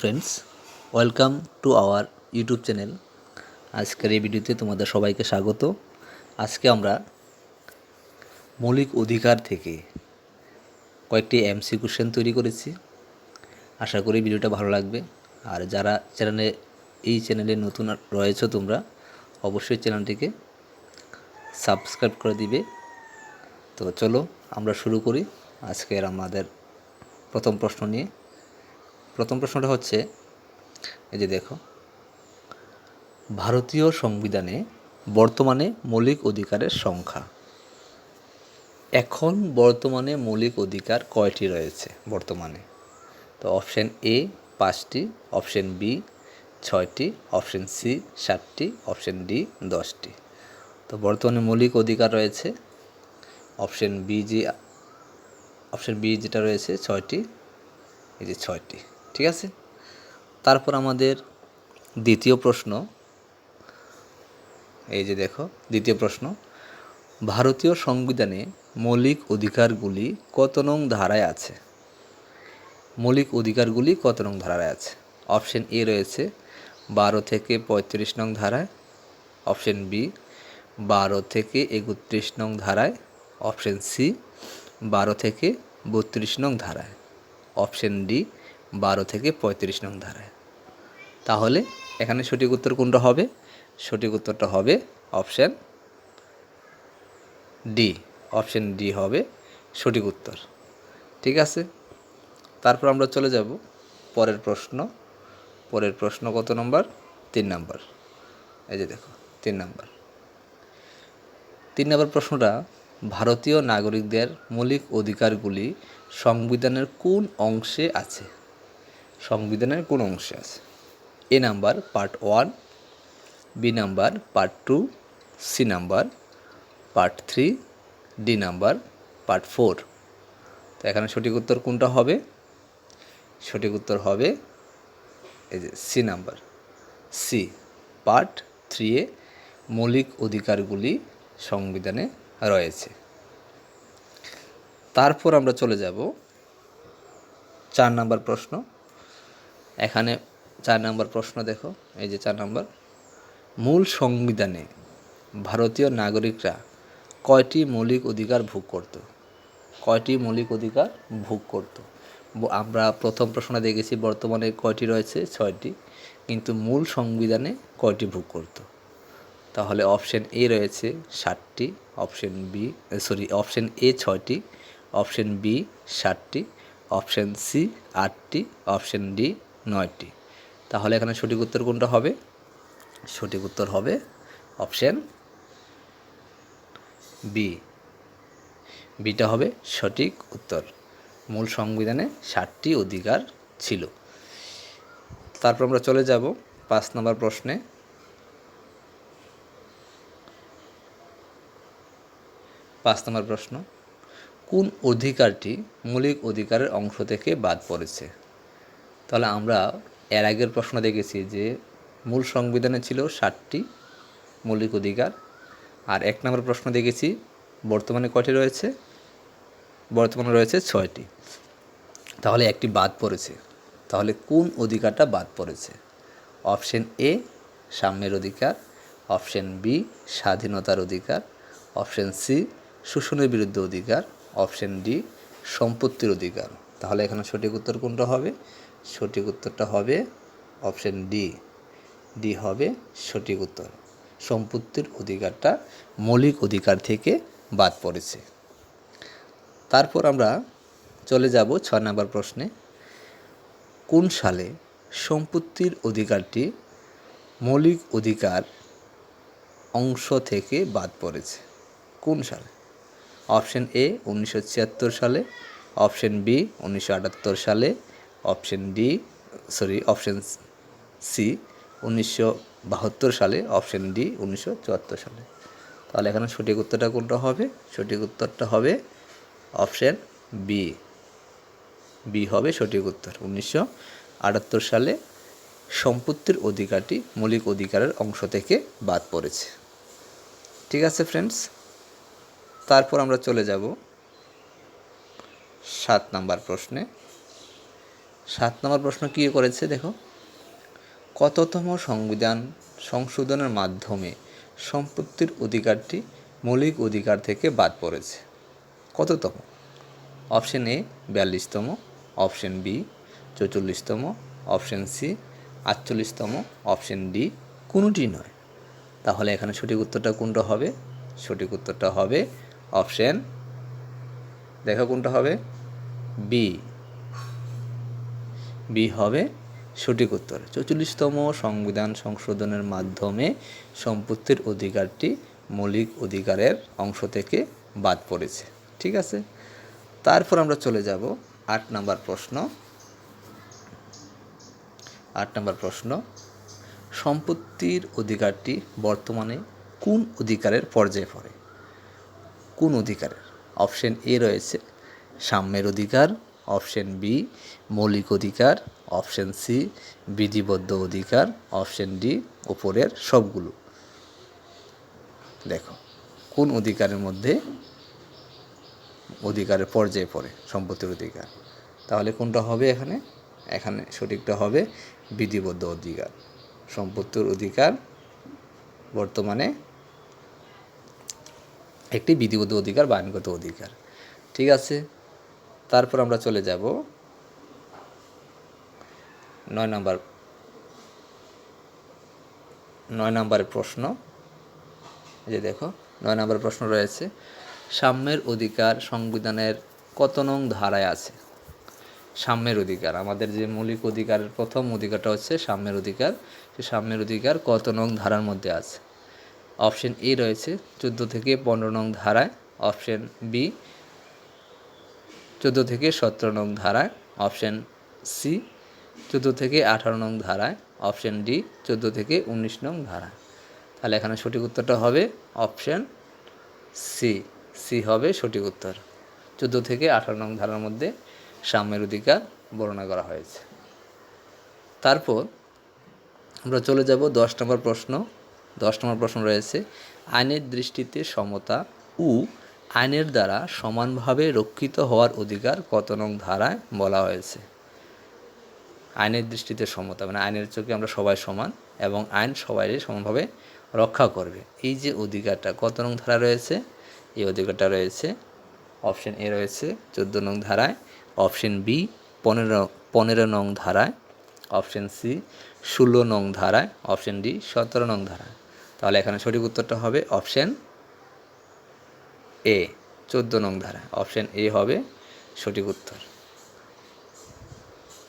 Friends welcome to our YouTube channel আজকের এই ভিডিওতে তোমাদের সবাইকে স্বাগত। আজকে আমরা মৌলিক অধিকার থেকে কয়েকটি এমসি কোশ্চেন তৈরি করেছি। আশা করি ভিডিওটা ভালো লাগবে। আর যারা চ্যানেলে এই চ্যানেলে নতুন রয়েছে তোমরা, অবশ্যই চ্যানেলটিকে সাবস্ক্রাইব করে দিবে। তো চলো আমরা শুরু করি আজকের আমাদের প্রথম প্রশ্ন নিয়ে। প্রথম প্রশ্নটা হচ্ছে, এই যে দেখো, ভারতীয় সংবিধানে বর্তমানে মৌলিক অধিকারের সংখ্যা। এখন বর্তমানে মৌলিক অধিকার কয়টি রয়েছে বর্তমানে? তো অপশন এ পাঁচটি, অপশন বি ছয়টি, অপশন সি সাতটি, অপশন ডি দশটি। তো বর্তমানে মৌলিক অধিকার রয়েছে, অপশন বি যে, অপশন বি যেটা রয়েছে ছয়টি, এই যে ছয়টি। ঠিক আছে? তারপর আমাদের দ্বিতীয় প্রশ্ন। এই যে দেখো, দ্বিতীয় প্রশ্ন। ভারতীয় সংবিধানে মৌলিক অধিকারগুলি কত নং ধারায় আছে? মৌলিক অধিকারগুলি কত নং ধারায় আছে? অপশন এ রয়েছে বারো থেকে পঁয়ত্রিশ নং ধারায়। অপশন বি, বারো থেকে একত্রিশ নং ধারায়। অপশন সি, বারো থেকে বত্রিশ নং ধারায়। অপশন ডি বারো থেকে পঁয়ত্রিশ নং ধারায়। তাহলে এখানে সঠিক উত্তর কোনটা হবে? সঠিক উত্তরটা হবে অপশান ডি। অপশান ডি হবে সঠিক উত্তর। ঠিক আছে? তারপর আমরা চলে যাব পরের প্রশ্ন। পরের প্রশ্ন কত নম্বর? তিন নম্বর। এই যে দেখো, তিন নম্বর। তিন নম্বর প্রশ্নটা, ভারতীয় নাগরিকদের মৌলিক অধিকারগুলি সংবিধানের কোন অংশে আছে? সংবিধানের কোন অংশে আছে? A number part one B number part two C number part three D number part four তো এখানে সঠিক উত্তর কোনটা হবে? সঠিক উত্তর হবে এই যে C number C part three এ মৌলিক অধিকারগুলি সংবিধানে রয়েছে। তারপর আমরা চলে যাব চার নাম্বার প্রশ্ন। এখানে চার নাম্বার প্রশ্ন দেখো, এই যে চার নম্বর। মূল সংবিধানে ভারতীয় নাগরিকরা কয়টি মৌলিক অধিকার ভোগ করত? কয়টি মৌলিক অধিকার ভোগ করত? আমরা প্রথম প্রশ্ন দেখেছি বর্তমানে কয়টি রয়েছে? ছয়টি। কিন্তু মূল সংবিধানে কয়টি ভোগ করত? তাহলে অপশন এ রয়েছে ষাটটি, option B sorry, option A ছয়টি, অপশন বি ষাটটি, অপশন সি আটটি, অপশন ডি নয়টি। তাহলে এখানে সঠিক উত্তর কোনটা হবে? সঠিক উত্তর হবে অপশান বি। বিটা হবে সঠিক উত্তর। মূল সংবিধানে ষাটটি অধিকার ছিল। তারপর আমরা চলে যাব পাঁচ নম্বর প্রশ্নে। পাঁচ নম্বর প্রশ্ন। কোন অধিকারটি মৌলিক অধিকারের অংশ থেকে বাদ পড়েছে? তাহলে আমরা এর আগের প্রশ্ন দেখেছি যে মূল সংবিধানে ছিল ষাটটি মৌলিক অধিকার। আর এক নম্বর প্রশ্ন দেখেছি, বর্তমানে কয়টি রয়েছে? বর্তমানে রয়েছে ছয়টি। তাহলে একটি বাদ পড়েছে। তাহলে কোন অধিকারটা বাদ পড়েছে? অপশন এ, সাম্যের অধিকার। অপশন বি, স্বাধীনতার অধিকার। অপশন সি, শোষণের বিরুদ্ধে অধিকার। অপশন ডি, সম্পত্তির অধিকার। তাহলে এখানে সঠিক উত্তর কোনটা হবে? সঠিক উত্তরটা হবে অপশন ডি। ডি হবে সঠিক উত্তর। সম্পত্তির অধিকারটা মৌলিক অধিকার থেকে বাদ পড়েছে। তারপর আমরা চলে যাব ছয় নম্বর প্রশ্নে। কোন সালে সম্পত্তির অধিকারটি মৌলিক অধিকার অংশ থেকে বাদ পড়েছে? কোন সালে? অপশন এ উনিশশো ছিয়াত্তর সালে, অপশন বি উনিশশো আটাত্তর সালে option D, sorry, option C, উনিশশো বাহাত্তর সালে, অপশন ডি, উনিশশো চুয়াত্তর সালে। তাহলে এখানে সঠিক উত্তরটা কোনটা হবে? সঠিক উত্তরটা হবে অপশন বি। বি হবে সঠিক উত্তর। উনিশশো আটাত্তর সালে সম্পত্তির অধিকারটি মৌলিক অধিকারের অংশ থেকে বাদ পড়েছে। ঠিক আছে ফ্রেন্ডস তারপর আমরা চলে যাব সাত নাম্বার প্রশ্নে। সাত নম্বর প্রশ্ন কী করেছে? দেখো। কততম সংবিধান সংশোধনের মাধ্যমে সম্পত্তির অধিকারটি মৌলিক অধিকার থেকে বাদ পড়েছে? কততম? অপশন এ, বিয়াল্লিশতম। অপশন বি, চৌচল্লিশতম। অপশন সি, আটচল্লিশতম। অপশন ডি, কোনোটি নয়। তাহলে এখানে সঠিক উত্তরটা কোনটা হবে? সঠিক উত্তরটা হবে অপশন, দেখো কোনটা হবে? বি। বি হবে সঠিক উত্তর। চৌচল্লিশতম সংবিধান সংশোধনের মাধ্যমে সম্পত্তির অধিকারটি মৌলিক অধিকারের অংশ থেকে বাদ পড়েছে। ঠিক আছে? তারপর আমরা চলে যাব আট নম্বর প্রশ্ন। আট নম্বর প্রশ্ন, সম্পত্তির অধিকারটি বর্তমানে কোন অধিকারের পর্যায়ে পড়ে? কোন অধিকারের? অপশন এ রয়েছে সাম্যের অধিকার অপশন বি, মৌলিক অধিকার, অপশন সি, বিধিবদ্ধ অধিকার, অপশন ডি, উপরের সবগুলো। দেখো, কোন অধিকারের মধ্যে অধিকারের পর্যায়ে পড়ে, সম্পত্তির অধিকার? তাহলে কোনটা হবে এখানে? এখানে সঠিকটা হবে বিধিবদ্ধ অধিকার। সম্পত্তির অধিকার বর্তমানে একটি বিধিবদ্ধ অধিকার বা আইনগত অধিকার। ঠিক আছে? তারপর আমরা চলে যাব নয় নম্বর, নয় নম্বরের প্রশ্ন। যে দেখো, নয় নম্বর প্রশ্ন রয়েছে, সাম্যের অধিকার সংবিধানের কত নং ধারায় আছে? সাম্যের অধিকার, আমাদের যে মৌলিক অধিকারের প্রথম অধিকারটা হচ্ছে সাম্যের অধিকার। সেই সাম্যের অধিকার কত নং ধারার মধ্যে আছে? অপশন এ রয়েছে, চোদ্দ থেকে পনেরো নং ধারায়। অপশন বি চোদ্দ থেকে সতেরো নং ধারায় অপশন সি, চোদ্দ থেকে আঠারো নং ধারায় অপশন ডি, চোদ্দ থেকে উনিশ নং ধারায়। তাহলে এখানে সঠিক উত্তরটা হবে অপশন সি। সি হবে সঠিক উত্তর। চোদ্দ থেকে আঠারো নং ধারার মধ্যে সাম্যের অধিকার বর্ণনা করা হয়েছে। তারপর আমরা চলে যাব দশ নম্বর প্রশ্ন। দশ নম্বর প্রশ্ন রয়েছে, আইনের দৃষ্টিতে সমতা ও আইনের দ্বারা সমানভাবে রক্ষিত হওয়ার অধিকার কত নং ধারায় বলা হয়েছে। আইনের দৃষ্টিতে সমতা মানে আইনের চোখে আমরা সবাই সমান এবং আইন সবাই সমানভাবে রক্ষা করবে। এই যে অধিকারটা কত নং ধারা রয়েছে? এই অধিকারটা রয়েছে অপশন এ রয়েছে চোদ্দ নং ধারায়, অপশন বি পনেরো পনেরো নং ধারায়, অপশন সি ষোলো নং ধারায়, অপশন ডি সতেরো নং ধারায়। তাহলে এখানে সঠিক উত্তরটা হবে অপশন এ, চোদ্দ নং ধারা, অপশন এ হবে সঠিক উত্তর।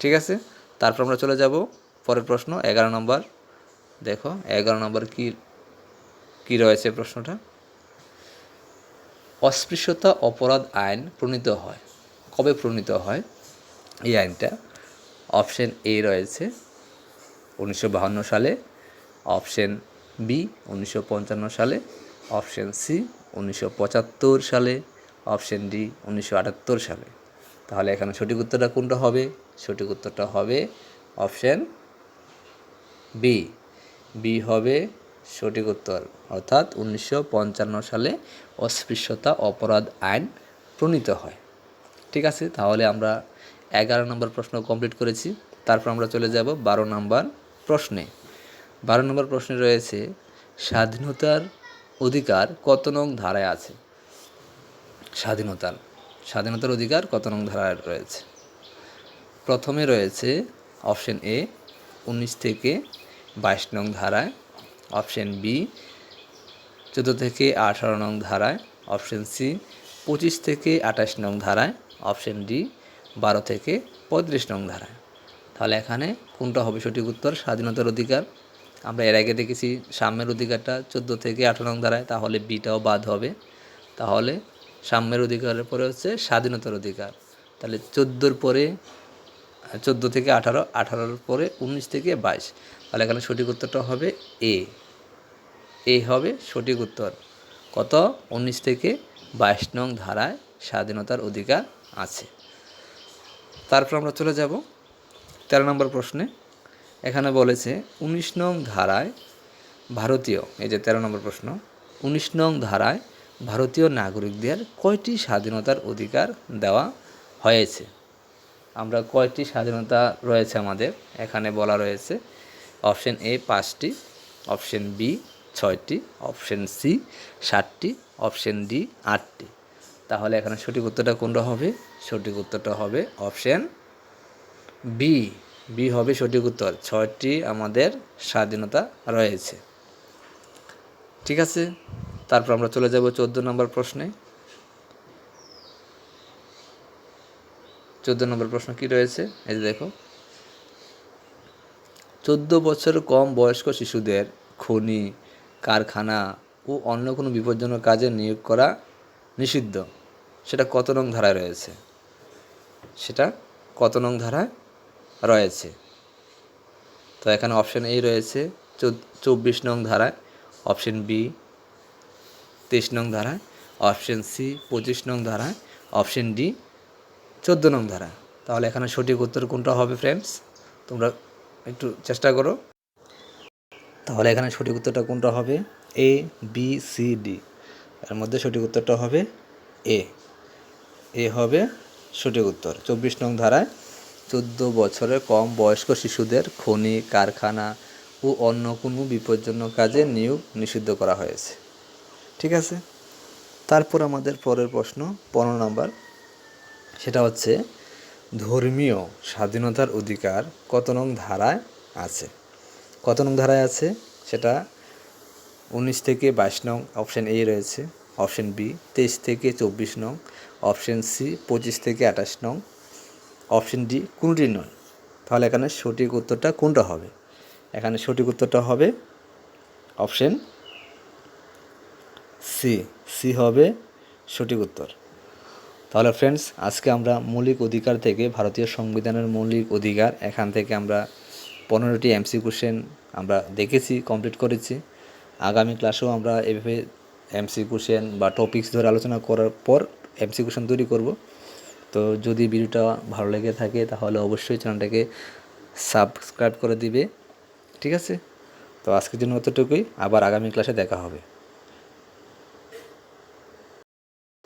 ঠিক আছে? তারপর আমরা চলে যাব পরের প্রশ্ন, এগারো নম্বর। দেখো, এগারো নম্বর কি কি রয়েছে প্রশ্নটা? অস্পৃশ্যতা অপরাধ আইন প্রণীত হয়। কবে প্রণীত হয়? এই আইনটা অপশন এ রয়েছে উনিশশো সালে, অপশন বি উনিশশো পঞ্চান্ন সালে অপশন সি, উনিশশো পঁচাত্তর সালে, অপশন ডি, উনিশশো আটাত্তর সালে। তাহলে এখানে সঠিক উত্তরটা কোনটা হবে? সঠিক উত্তরটা হবে অপশন বি। বি হবে সঠিক উত্তর, অর্থাৎ উনিশশো পঞ্চান্ন সালে অস্পৃশ্যতা অপরাধ আইন প্রণীত হয়। ঠিক আছে, তাহলে আমরা এগারো নম্বর প্রশ্ন কমপ্লিট করেছি। তারপর আমরা চলে যাব বারো নম্বর প্রশ্নে। বারো নম্বর প্রশ্নে রয়েছে, স্বাধীনতার অধিকার কত নং ধারায় আছে? স্বাধীনতার। স্বাধীনতার অধিকার কত নং ধারায় রয়েছে? প্রথমে রয়েছে অপশন এ, উনিশ থেকে বাইশ নং ধারায়। অপশন বি, চোদ্দ থেকে আঠারো নং ধারায়। অপশন সি, পঁচিশ থেকে আঠাশ নং ধারায়। অপশন ডি, বারো থেকে পঁয়ত্রিশ নং ধারায়। তাহলে এখানে কোনটা হবে সঠিক উত্তর? স্বাধীনতার অধিকার। আমরা এর আগে দেখেছি সাম্যের অধিকারটা চোদ্দ থেকে আঠারো নং ধারায়, তাহলে বিটাও বাদ হবে। তাহলে সাম্যের অধিকারের পরে হচ্ছে স্বাধীনতার অধিকার। তাহলে চোদ্দোর পরে, চোদ্দ থেকে আঠারো, আঠারোর পরে উনিশ থেকে বাইশ। তাহলে এখানে সঠিক উত্তরটা হবে এ। এ হবে সঠিক উত্তর। কত? উনিশ থেকে বাইশ নং ধারায় স্বাধীনতার অধিকার আছে। তারপর আমরা চলে যাব তেরো নম্বর প্রশ্নে। এখানে বলেছে, উনিশ নং ধারায় ভারতীয়, এই যে তেরো নম্বর প্রশ্ন, উনিশ নং ধারায় ভারতীয় নাগরিকদের কয়টি স্বাধীনতার অধিকার দেওয়া হয়েছে? আমরা কয়টি স্বাধীনতা রয়েছে আমাদের? এখানে বলা রয়েছে, অপশন এ পাঁচটি, অপশন বি ছয়টি, অপশন সি সাতটি, অপশন ডি আটটি। তাহলে এখানে সঠিক উত্তরটা কোনটা হবে? সঠিক উত্তরটা হবে অপশন বি। বি হবে সঠিক উত্তর। ছয়টি আমাদের স্বাধীনতা রয়েছে। ঠিক আছে? তারপর আমরা চলে যাব চোদ্দ নম্বর প্রশ্নে। চোদ্দ নম্বর প্রশ্ন কি রয়েছে? এই যে দেখো। চোদ্দ বছর কম বয়স্ক শিশুদের খনি, কারখানা ও অন্য কোনো বিপজ্জনক কাজে নিয়োগ করা নিষিদ্ধ। সেটা কত নং ধারায় রয়েছে? সেটা কত নং ধারায় রয়েছে। তো এখানে অপশন এই রয়েছে চব্বিশ নং ধারায়। অপশন বি তেইশ নং ধারায়। অপশন সি পঁচিশ নং ধারায়। অপশন ডি চোদ্দ নং ধারা তাহলে এখানে সঠিক উত্তর কোনটা হবে ফ্রেন্ডস তোমরা একটু চেষ্টা করো। তাহলে এখানে সঠিক উত্তরটা কোনটা হবে? এ বি সি ডি এর মধ্যে সঠিক উত্তরটা হবে এ এ হবে সঠিক উত্তর। চব্বিশ নং ধারায় চোদ্দ বছরের কম বয়স্ক শিশুদের খনি, কারখানা ও অন্য কোনো বিপজ্জনক কাজে নিয়োগ নিষিদ্ধ করা হয়েছে। ঠিক আছে? তারপর আমাদের পরের প্রশ্ন, পনেরো নম্বর। সেটা হচ্ছে, ধর্মীয় স্বাধীনতার অধিকার কত নং ধারায় আছে? কত নং ধারায় আছে? সেটা উনিশ থেকে বাইশ নং, অপশান এ রয়েছে। অপশান বি, তেইশ থেকে চব্বিশ নং, অপশান সি, পঁচিশ থেকে আঠাশ নং অপশান ডি, কোনটি নয়। তাহলে এখানে সঠিক উত্তরটা কোনটা হবে? এখানে সঠিক উত্তরটা হবে অপশান সি। সি হবে সঠিক উত্তর। তাহলে ফ্রেন্ডস, আজকে আমরা মৌলিক অধিকার থেকে ভারতীয় সংবিধানের মৌলিক অধিকার, এখান থেকে আমরা পনেরোটি এমসি কোশ্চেন আমরা দেখেছি, কমপ্লিট করেছি। আগামী ক্লাসেও আমরা এভাবে এমসি কোশ্চেন বা টপিক্স ধরে আলোচনা করার পর এমসি কোশ্চেন তৈরি করব। তো যদি ভিডিওটা ভালো লেগে থাকে তাহলে অবশ্যই চ্যানেলটাকে সাবস্ক্রাইব করে দিবে। ঠিক আছে? তো আজকের জন্য অতটুকুই আবার আগামী ক্লাসে দেখা হবে।